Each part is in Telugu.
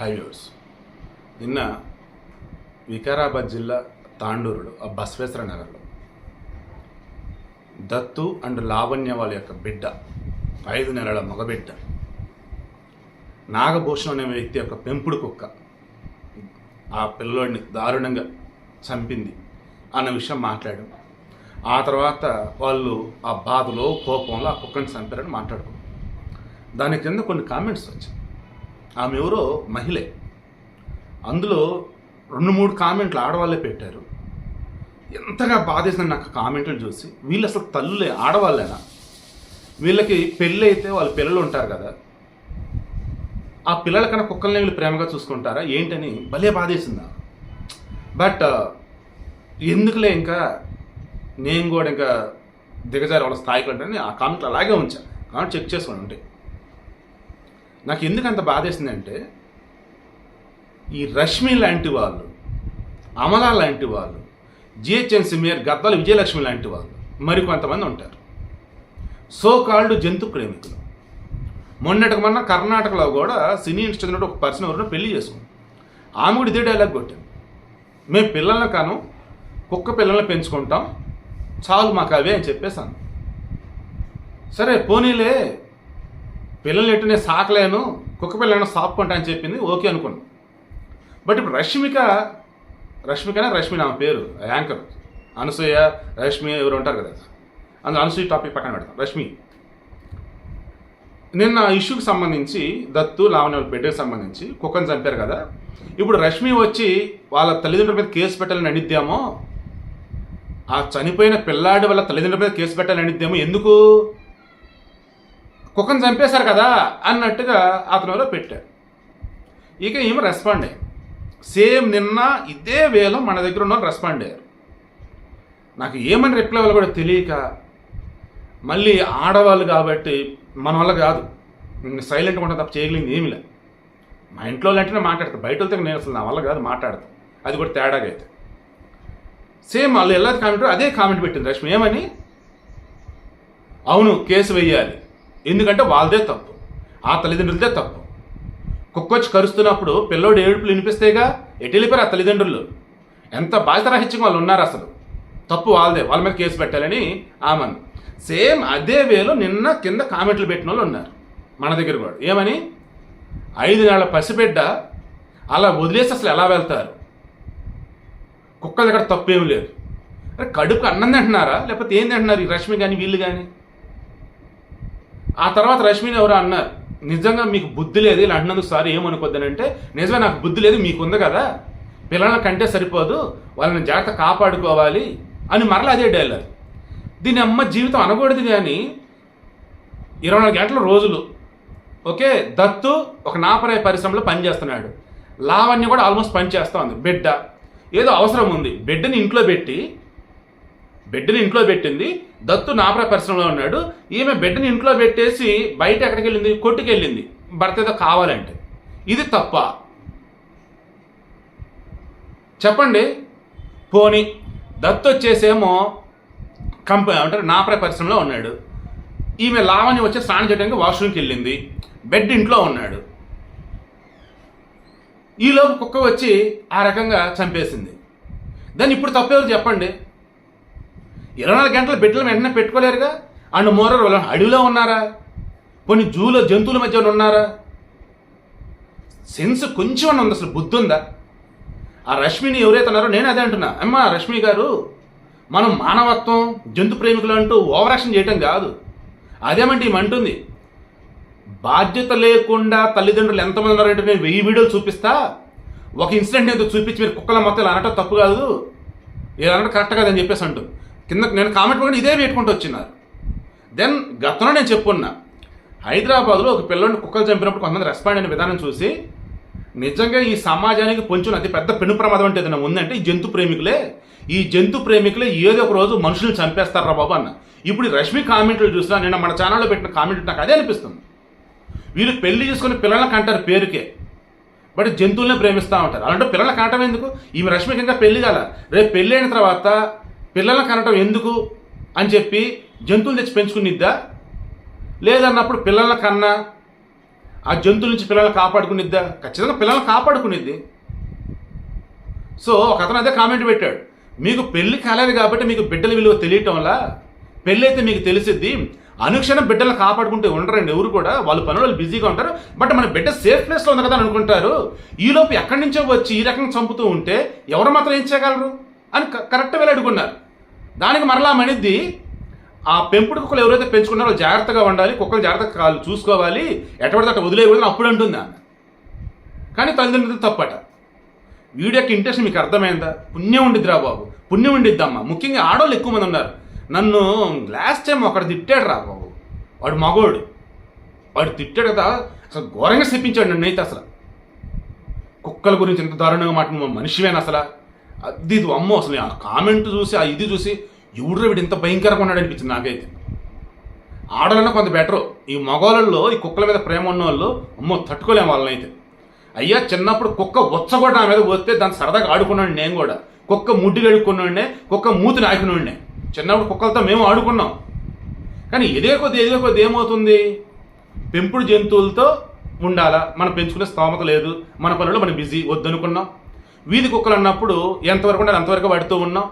హైవేస్. నిన్న వికారాబాద్ జిల్లా తాండూరులో ఆ బసవేశ్వర నగర్లో దత్తు అండ్ లావణ్య వాళ్ళ యొక్క బిడ్డ ఐదు నెలల మగబిడ్డ నాగభూషణం అనే వ్యక్తి యొక్క పెంపుడు కుక్క ఆ పిల్లోడిని దారుణంగా చంపింది అన్న విషయం మాట్లాడాం. ఆ తర్వాత వాళ్ళు ఆ బాధలో కోపంలో ఆ కుక్కని చంపారని మాట్లాడుకున్నాం. దాని కింద కొన్ని కామెంట్స్ వచ్చాయి. ఆమె ఎవరో మహిళే. అందులో రెండు మూడు కామెంట్లు ఆడవాళ్ళే పెట్టారు. ఎంతగా బాధేసింది నాకు కామెంట్లు చూసి. వీళ్ళు అసలు తల్లులే ఆడవాళ్ళేనా? వీళ్ళకి పెళ్ళి అయితే వాళ్ళ పిల్లలు ఉంటారు కదా. ఆ పిల్లల కన్నా కుక్కల్ని వీళ్ళు ప్రేమగా చూసుకుంటారా? ఏంటని భలే బాధేసిందా బట్ ఎందుకులే ఇంకా నేను కూడా ఇంకా దిగజారి వాళ్ళ స్థాయికి అంటే ఆ కామెంట్లు అలాగే ఉంచాను. కామెంట్ చెక్ చేసుకోండి ఉంటే నాకు ఎందుకు అంత బాధేసిందంటే ఈ రష్మి లాంటి వాళ్ళు అమలా లాంటి వాళ్ళు జిహెచ్ఎంసీ మేయర్ గద్దాల విజయలక్ష్మి లాంటి వాళ్ళు మరి కొంతమంది ఉంటారు. సో కాల్డ్ జంతు ప్రేమికులు. మొన్నటికి మొన్న కర్ణాటకలో కూడా సినీ ఇండస్ట్రీ ఒక పర్సన్ ఎవరినో పెళ్ళి చేసుకుంది ఆమె కూడా ఇదే డైలాగ్ కొట్టాను మేము పిల్లల్ని కాను కుక్క పిల్లల్ని పెంచుకుంటాం చాలు మాకు అవే అని చెప్పేసాను సరే పోనీలే పిల్లలు ఎట్టునే సాకలేను కుక్క పిల్లలను సాపుకుంటా అని చెప్పింది ఓకే అనుకున్నాను బట్ ఇప్పుడు రష్మిక రష్మికనే రష్మి నా పేరు యాంకర్. అనసూయ రష్మి ఎవరు ఉంటారు కదా. అందులో అనసూయ టాపిక్ పక్కన పెడతాం. రష్మి. నిన్న ఇష్యూకి సంబంధించి దత్తు లావణ్య వాళ్ళ బిడ్డకి సంబంధించి కుక్కని చంపారు కదా. ఇప్పుడు రష్మి వచ్చి వాళ్ళ తల్లిదండ్రుల మీద కేసు పెట్టాలని అనిద్దామో ఆ చనిపోయిన పిల్లాడి వల్ల తల్లిదండ్రుల మీద కేసు పెట్టాలని అనిద్దామో ఎందుకు? కుక్కను చంపేశారు కదా అన్నట్టుగా అతనిలో పెట్టారు. ఇక ఏమో రెస్పాండ్ అయ్యారు. సేమ్ నిన్న ఇదే వేలో మన దగ్గర ఉన్న రెస్పాండ్ అయ్యారు. నాకు ఏమని రిప్లై వాళ్ళు కూడా తెలియక మళ్ళీ ఆడవాళ్ళు కాబట్టి మన వల్ల కాదు. సైలెంట్గా ఉంటా తప్ప చేయగలిగింది ఏమీ లేదు. మా ఇంట్లో అంటే మాట్లాడతాను బయట వెళ్తే నేను అసలు నా వల్ల కాదు మాట్లాడతాను. అది కూడా తేడాగా అయితే. సేమ్ వాళ్ళు ఎలా కామెంట్ అదే కామెంట్ పెట్టింది రష్మి. ఏమని? అవును కేసు వెయ్యాలి ఎందుకంటే వాళ్ళదే తప్పు. ఆ తల్లిదండ్రులదే తప్పు. కుక్కొచ్చి కరుస్తున్నప్పుడు పిల్లోడు ఏడుపులు వినిపిస్తేగా ఎటు ఆ తల్లిదండ్రులు? ఎంత బాధ్యతరహిత్యం వాళ్ళు ఉన్నారు అసలు. తప్పు వాళ్ళదే. వాళ్ళ మీద కేసు పెట్టాలని ఆమెను. సేమ్ అదే వేలో నిన్న కింద కామెంట్లు పెట్టిన వాళ్ళు ఉన్నారు. మన దగ్గర కూడా. ఏమని? ఐదు నెలల పసిబిడ్డ అలా వదిలేసి అసలు ఎలా వెళ్తారు? కుక్కల దగ్గర తప్పేం లేదు. అరే కడుపు అన్నం తింటున్నారా? లేకపోతే ఏం తింటున్నారు ఈ రష్మి కానీ వీళ్ళు కానీ ఆ తర్వాత రష్మిని ఎవరు అన్నారు నిజంగా మీకు బుద్ధి లేదు ఇలా అంటున్నందుకు సారీ ఏమనుకోద్దనంటే నిజమే నాకు బుద్ధి లేదు మీకు ఉంది కదా పిల్లల కంటే సరిపోదు వాళ్ళని జాగ్రత్త కాపాడుకోవాలి అని మరలా అదే డైలాగ్ దీని అమ్మ జీవితం అనకూడదు కానీ ఇరవై నాలుగు గంటల రోజులు ఓకే దత్తు ఒక నాపరాయ పరిశ్రమలో పనిచేస్తున్నాడు. లావణ్య కూడా ఆల్మోస్ట్ పనిచేస్తూ ఉంది. బిడ్డ. ఏదో అవసరం ఉంది. బిడ్డని ఇంట్లో పెట్టి బిడ్డని ఇంట్లో పెట్టింది. దత్తు నాపరా పరిశ్రమలో ఉన్నాడు. ఈమె బిడ్డని ఇంట్లో పెట్టేసి బయట ఎక్కడికి వెళ్ళింది కొట్టుకు భర్త ఏదో కావాలంటే. ఇది తప్ప. చెప్పండి. పోని. దత్తు వచ్చేసేమో కంపెనీ అంటారు నాపర పరిశ్రమలో ఉన్నాడు. ఈమె లావణ్య వచ్చి స్నానం చేయడానికి వాష్రూమ్కి వెళ్ళింది బెడ్ ఇంట్లో ఉన్నాడు. ఈలోపు కుక్క వచ్చి ఆ రకంగా చంపేసింది. దాన్ని ఇప్పుడు తప్పేవారు చెప్పండి? ఇరవై నాలుగు గంటల బిడ్డలు వెంటనే పెట్టుకోలేరుగా? అండ్ మోరర్ వాళ్ళు అడవిలో ఉన్నారా? కొన్ని జూలో జంతువుల మధ్య ఉన్నారా? సెన్స్ కొంచెం ఉంది అసలు బుద్ధి ఉందా? ఆ రష్మిని ఎవరైతే ఉన్నారో నేను అదే అంటున్నా. అమ్మా రష్మి గారు మనం మానవత్వం జంతు ప్రేమికులు అంటూ ఓవరాక్షన్ చేయటం కాదు. అదేమంటే ఈమె అంటుంది బాధ్యత లేకుండా తల్లిదండ్రులు ఎంతమంది ఉన్నారంటే నేను వెయ్యి వీడియోలు చూపిస్తా. ఒక ఇన్సిడెంట్ ఏదో చూపించి మీరు కుక్కల మొత్తం ఇలా అనటం తప్పు కాదు. ఇలా అనటం కరెక్ట్ కాదని చెప్పేసి అంటూ కింద నేను కామెంట్ కూడా ఇదే పెట్టుకుంటూ వచ్చినారు దెన్ గతంలో నేను చెప్పున్నా హైదరాబాద్లో ఒక పిల్లని కుక్కలు చంపినప్పుడు కొంతమంది రెస్పాండ్ అయిన విధానం చూసి నిజంగా ఈ సమాజానికి పొంచిన అతి పెద్ద పెను ప్రమాదం అంటే ఏదైనా ఉందంటే ఈ జంతు ప్రేమికులే. ఈ జంతు ప్రేమికులే ఏదో ఒక రోజు మనుషులు చంపేస్తారా బాబు అన్న. ఇప్పుడు రష్మి కామెంట్లు చూసినా నిన్న మన ఛానల్లో పెట్టిన కామెంట్ నాకు అదే అనిపిస్తుంది. వీళ్ళు పెళ్ళి చేసుకుని పిల్లలకు అంటారు పేరుకే. బట్ జంతువులనే ప్రేమిస్తూ ఉంటారు. అలాంటి పిల్లల అంటాం ఎందుకు? ఈమె రష్మికి ఇంకా పెళ్ళి కాల. రేపు పెళ్ళి అయిన తర్వాత పిల్లలను కనటం ఎందుకు అని చెప్పి జంతువులు తెచ్చి పెంచుకునిద్దా? లేదన్నప్పుడు పిల్లల కన్నా ఆ జంతువుల నుంచి పిల్లల్ని కాపాడుకునిద్దా? ఖచ్చితంగా పిల్లల్ని కాపాడుకునిద్ది. సో ఒక అతను అదే కామెంట్ పెట్టాడు. మీకు పెళ్ళి కాలేదు కాబట్టి మీకు బిడ్డల విలువ తెలియటం వల్ల పెళ్ళి అయితే మీకు తెలిసిద్ది. అనుక్షణం బిడ్డలను కాపాడుకుంటూ ఉండరండి ఎవరు కూడా. వాళ్ళు పనులు బిజీగా ఉంటారు. బట్ మన బిడ్డ సేఫ్ ప్లేస్లో ఉంది కదా అని అనుకుంటారు. ఈలోపు ఎక్కడి నుంచో వచ్చి ఈ రకంగా చంపుతూ ఉంటే ఎవరు మాత్రం ఏం చేయగలరు? అని క- కరెక్ట్ వెళ్ళి అడుగున్నారు. దానికి మరలా మనిద్ది ఆ పెంపుడు కుక్కలు ఎవరైతే పెంచుకున్నారో జాగ్రత్తగా ఉండాలి కుక్కలు జాగ్రత్తగా కాళ్ళు చూసుకోవాలి ఎటువంటి అట్ట వదిలేయకూడదని అప్పుడు అంటుంది ఆమె. కానీ తల్లిదండ్రులు తప్పట. వీడియోకి ఇంట్రెస్ట్ మీకు అర్థమైందా? పుణ్యం ఉండిద్దిరా బాబు పుణ్యం ఉండిద్దమ్మా. ముఖ్యంగా ఆడవాళ్ళు ఎక్కువ మంది ఉన్నారు. నన్ను లాస్ట్ టైం ఒకడు తిట్టాడు రా బాబు. వాడు మగోడు. వాడు తిట్టాడు కదా అసలు ఘోరంగా చెప్పించాడు నన్ను అయితే అసలు. కుక్కల గురించి ఎంత దారుణంగా మాట మనిషివేనా అసలు? అది ఇది అమ్మో అసలు ఆ కామెంట్ చూసి ఆ ఇది చూసి ఎవడు వీడు ఇంత భయంకరంగా ఉన్నాడు అనిపించింది నాకైతే. ఆడలన్నా కొంత బెటరు ఈ మగవాళ్ళల్లో ఈ కుక్కల మీద ప్రేమ ఉన్న వాళ్ళు అమ్మో తట్టుకోలేము వాళ్ళని అయితే అయ్యా చిన్నప్పుడు కుక్క వచ్చగొట్ట నా మీద వస్తే దాన్ని సరదాగా ఆడుకున్నాడు నేను కూడా. కుక్క ముడ్డి గడుక్కున్నాడే కుక్క మూతి నాకినోడినే. చిన్నప్పుడు కుక్కలతో మేము ఆడుకున్నాం. కానీ ఏదే కొద్ది ఎదే కొద్ది ఏమవుతుంది? పెంపుడు జంతువులతో ఉండాలా? మనం పెంచుకునే స్తోమత లేదు. మన పనులు మనం బిజీ వద్దనుకున్నాం. వీధి కుక్కలు అన్నప్పుడు ఎంతవరకు ఉండాలి అంతవరకు వాడుతూ ఉన్నాం?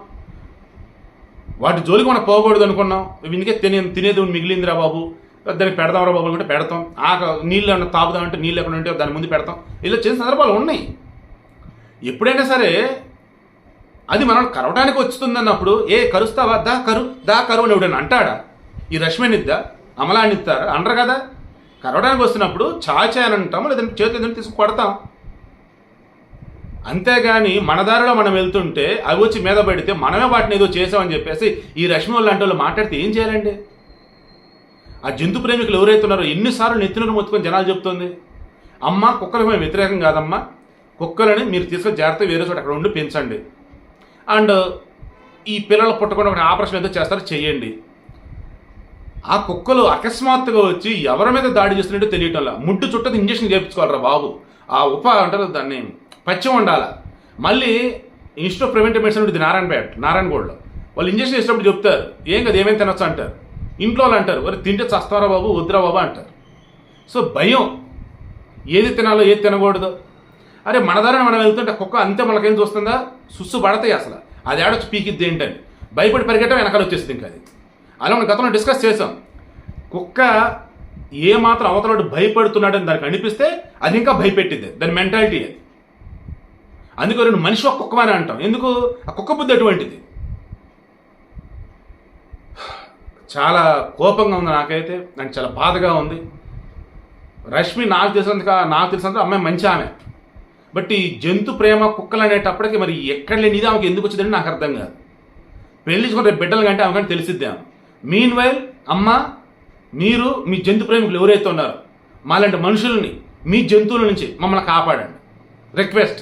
వాటి జోలికి మనం పోకూడదు అనుకున్నాం. ఇందుకే తినే తినేది మిగిలిందిరా బాబు. దానికి పెడదాంరా బాబు అంటే పెడతాం. ఆక నీళ్ళు ఏమన్నా తాపుదామంటే నీళ్ళు ఎక్కడ ఉంటే దాని ముందు పెడతాం. ఇలా చేసిన సందర్భాలు ఉన్నాయి. ఎప్పుడైనా సరే అది మనం కరవడానికి వచ్చుతుంది అన్నప్పుడు ఏ కరుస్తావా? దా కరు దా కరు అని ఎవడైనా అంటాడా? ఈ రష్మనిద్దా అమలానిస్తారా అనరు కదా? కరవడానికి వస్తున్నప్పుడు చాచాయని అంటాము లేదంటే చేతులు ఏదైనా తీసుకు కొడతాం? అంతేగాని మన దారిలో మనం వెళ్తుంటే అవి వచ్చి మీద పడితే మనమే వాటిని ఏదో చేసామని చెప్పేసి ఈ రష్మి వాళ్ళు వాళ్ళు మాట్లాడితే ఏం చేయాలండి? ఆ జంతు ప్రేమికులు ఎవరైతే ఉన్నారో ఎన్నిసార్లు నెత్తినరు మొత్తుకొని జనాలు చెప్తుంది. అమ్మ కుక్కలకు మేము వ్యతిరేకం కాదమ్మా. కుక్కలని మీరు తీసుకొని జాగ్రత్త వేరే చోట అక్కడ ఉండి పెంచండి. అండ్ ఈ పిల్లలు పుట్టకుండా ఒక ఆపరేషన్ ఏదో చేస్తారో చేయండి ఆ కుక్కలు అకస్మాత్తుగా వచ్చి ఎవరి మీద దాడి చేస్తున్నట్టు తెలియటంలా ముట్టు చుట్టది ఇంజక్షన్ చేయించుకోవాలరా బాబు. ఆ ఉప అంటారు దాన్ని. పచ్చి ఉండాల? మళ్ళీ ఇన్స్టిట్యూట్ ప్రివెంటివ్ మెడిసిన్ ఉంటుంది నారాయణపేట నారాయణగూడలో. వాళ్ళు ఇంజక్షన్ వేసినప్పుడు చెప్తారు ఏం కదా ఏమేమి తినొచ్చు అంటారు. ఇంట్లో వాళ్ళు అంటారు మరి తింటే చస్తారా బాబు వద్దురా బాబు అంటారు. సో భయం. ఏది తినాలో ఏది తినకూడదు. అరే మన దారిని మనం వెళ్తుంటే కుక్క అంతే మనకేం చూస్తుందా? సుస్సు పడతాయి అసలు. అది ఆడొచ్చి పీకిద్ది ఏంటని. భయపడి పరిగెట్టడం వెనకాల వచ్చేస్తుంది ఇంకా అది. అలా మనం గతంలో డిస్కస్ చేసాం కుక్క ఏమాత్రం మాత్రం అవతలడు భయపడుతున్నాడని దానికి అనిపిస్తే అది ఇంకా భయపెట్టిద్ది. దాని మెంటాలిటీ అది. అందుకే రెండు మనిషి ఒక కుక్కమారి అంటాం. ఎందుకు? ఆ కుక్క బుద్ధి అటువంటిది చాలా కోపంగా ఉంది నాకైతే. నాకు చాలా బాధగా ఉంది. రష్మి నాకు తెలిసినంత నాకు తెలిసినంత అమ్మాయి మంచి ఆమె. బట్ ఈ జంతు ప్రేమ కుక్కలు అనేటప్పటికి మరి ఎక్కడ లేనిది ఆమెకు ఎందుకు వచ్చిందని నాకు అర్థం కాదు. పెళ్ళి చేసుకుంటే బిడ్డలు కంటే ఆమెకంటే తెలిసిద్ది మీన్ వైల్ అమ్మ మీరు మీ జంతు ప్రేమికులు ఎవరైతే ఉన్నారో మాలాంటి మనుషుల్ని మీ జంతువుల నుంచి మమ్మల్ని కాపాడండి. రిక్వెస్ట్